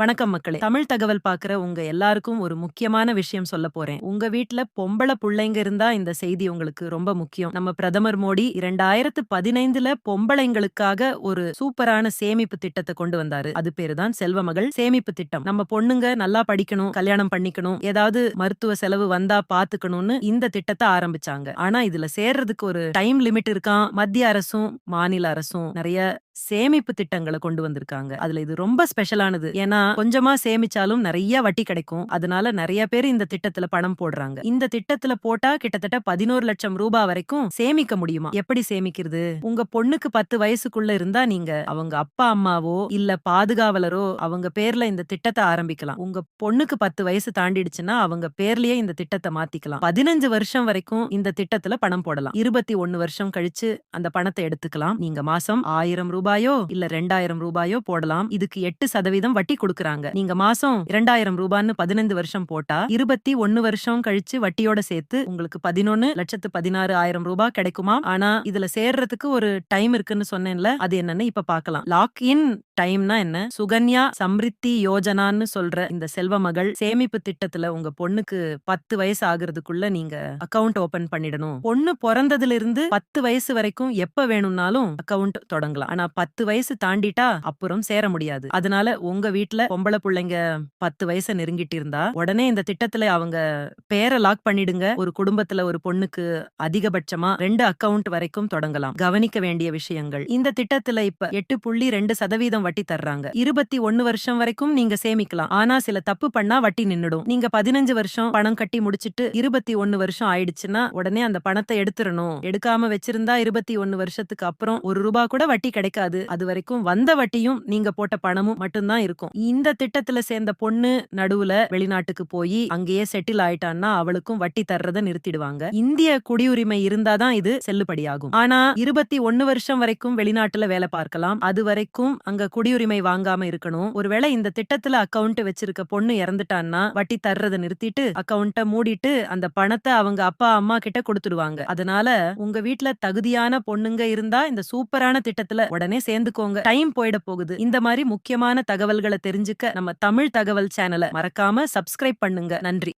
வணக்கம் மக்களே. தமிழ் தகவல் பாக்குற உங்க எல்லாருக்கும் ஒரு முக்கியமான விஷயம் சொல்ல போறேன். உங்க வீட்ல பொம்பளை பிள்ளைங்க இருந்தா இந்த செய்தி உங்களுக்கு ரொம்ப முக்கியம். நம்ம பிரதமர் மோடி இரண்டாயிரத்து பதினைந்துல பொம்பளைங்களுக்காக ஒரு சூப்பரான சேமிப்பு திட்டத்தை கொண்டு வந்தாரு. அது பேரு தான் செல்வ மகள் சேமிப்பு திட்டம். நம்ம பொண்ணுங்க நல்லா படிக்கணும் கல்யாணம் பண்ணிக்கணும் ஏதாவது மருத்துவ செலவு வந்தா பாத்துக்கணும்னு இந்த திட்டத்தை ஆரம்பிச்சாங்க. ஆனா இதுல சேர்றதுக்கு ஒரு டைம் லிமிட் இருக்கான் மத்திய அரசும் மாநில அரசும் நிறைய சேமிப்பு திட்டங்களை கொண்டு வந்திருக்காங்க. அதுல இது ரொம்ப ஸ்பெஷலானது. ஏன்னா கொஞ்சமா சேமிச்சாலும் நிறைய வட்டி கிடைக்கும். அதனால நிறைய பேர் இந்த திட்டத்துல பணம் போடுறாங்க. இந்த திட்டத்துல போட்டா கிட்டத்தட்ட பதினோரு லட்சம் ரூபாய் வரைக்கும் சேமிக்க முடியுமா? எப்படி சேமிக்கிறது? உங்க பொண்ணுக்கு பத்து வயசுக்குள்ள இருந்தா நீங்க அவங்க அப்பா அம்மாவோ இல்ல பாதுகாவலரோ அவங்க பேர்ல இந்த திட்டத்தை ஆரம்பிக்கலாம். உங்க பொண்ணுக்கு பத்து வயசு தாண்டிடுச்சுன்னா அவங்க பேர்லயே இந்த திட்டத்தை மாத்திக்கலாம். பதினஞ்சு வருஷம் வரைக்கும் இந்த திட்டத்துல பணம் போடலாம். இருபத்தி ஒன்னு வருஷம் கழிச்சு அந்த பணத்தை எடுத்துக்கலாம். நீங்க மாசம் ஆயிரம் ரூபாயோ இல்ல ரெண்டாயிரம் ரூபாயோ போடலாம். இதுக்கு எட்டு சதவீதம் வட்டி கொடுக்கறாங்க. நீங்க மாசம் இரண்டாயிரம் ரூபான்னு பதினைந்து வருஷம் போட்டா இருபத்தி ஒன்னு வருஷம் கழிச்சு வட்டியோட சேர்த்து உங்களுக்கு பதினொன்னு லட்சத்து பதினாறு ஆயிரம் ரூபாய் கிடைக்குமா? ஆனா இதுல சேர்றதுக்கு ஒரு டைம் இருக்குன்னு சொன்னேன்ல அது என்னன்னு இப்ப பாக்கலாம் லாக் இன் டைம்னா என்ன? சுகன்யா சம்ரித்தி யோஜனான்னு சொல்ற இந்த செல்வ மகள் சேமிப்பு திட்டத்துல உங்க பொண்ணுக்கு பத்து வயசு ஆகுறதுக்குள்ள நீங்க அக்கவுண்ட் ஓபன் பண்ணிடணும். பொண்ணு பிறந்ததுல இருந்து பத்து வயசு வரைக்கும் எப்ப வேணும்னாலும் அக்கவுண்ட் தொடங்கலாம். ஆனா பத்து வயசு தாண்டிட்டா அப்புறம் சேர முடியாது. அதனால உங்க வீட்டுல பொம்பளை பிள்ளைங்க பத்து வயசை நெருங்கிட்டு இருந்தா உடனே இந்த திட்டத்துல அவங்க பேரை லாக் பண்ணிடுங்க. ஒரு குடும்பத்துல ஒரு பொண்ணுக்கு அதிகபட்சமா ரெண்டு அக்கவுண்ட் வரைக்கும் தொடங்கலாம். கவனிக்க வேண்டிய விஷயங்கள். இந்த திட்டத்துல இப்ப எட்டு புள்ளி ரெண்டு சதவீதம் வட்டி தர்றாங்க. இருபத்தி ஒன்னு வருஷம் வரைக்கும் நீங்க சேமிக்கலாம். ஆனா சில தப்பு பண்ணா வட்டி நின்னுடும். நீங்க பதினஞ்சு வருஷம் பணம் கட்டி முடிச்சிட்டு இருபத்தி ஒன்னு வருஷம் ஆயிடுச்சுன்னா உடனே அந்த பணத்தை எடுத்துடணும். எடுக்காம வச்சிருந்தா இருபத்தி ஒன்னு வருஷத்துக்கு அப்புறம் ஒரு ரூபா கூட வட்டி கிடைக்காது. அது வரைக்கும் வந்த வட்டியும் நீங்க போட்ட பணமும் மட்டும்தான் இருக்கும். இந்த திட்டத்துல சேர்ந்த பொண்ணு நடுவுல வெளிநாட்டுக்கு போய் அங்கேயே செட்டில் ஆயிட்டான்னா அவளுக்கும் வட்டி தர்றதை நிறுத்திடுவாங்க. இந்திய குடியுரிமை இருந்தாதான் இது செல்லுபடியாகும். ஆனா இருபத்தி ஒன்னு வருஷம் வரைக்கும் வெளிநாட்டுல வேலை பார்க்கலாம். அது வரைக்கும் அங்க குடியுரிமை வாங்காம இருக்கணும். ஒருவேளை இந்த திட்டத்துல அக்கவுண்ட் வச்சிருக்க பொண்ணு இறந்துட்டான்னா வட்டி தர்றத நிறுத்திட்டு அக்கவுண்ட மூடிட்டு அந்த பணத்தை அவங்க அப்பா அம்மா கிட்ட கொடுத்துடுவாங்க. அதனால உங்க வீட்ல தகுதியான பொண்ணுங்க இருந்தா இந்த சூப்பரான திட்டத்துல உடனே சேர்ந்துக்கோங்க. டைம் போயிட போகுது. இந்த மாதிரி முக்கியமான தகவல்களை தெரிஞ்சுக்க நம்ம தமிழ் தகவல் சேனலை மறக்காம சப்ஸ்கிரைப் பண்ணுங்க. நன்றி.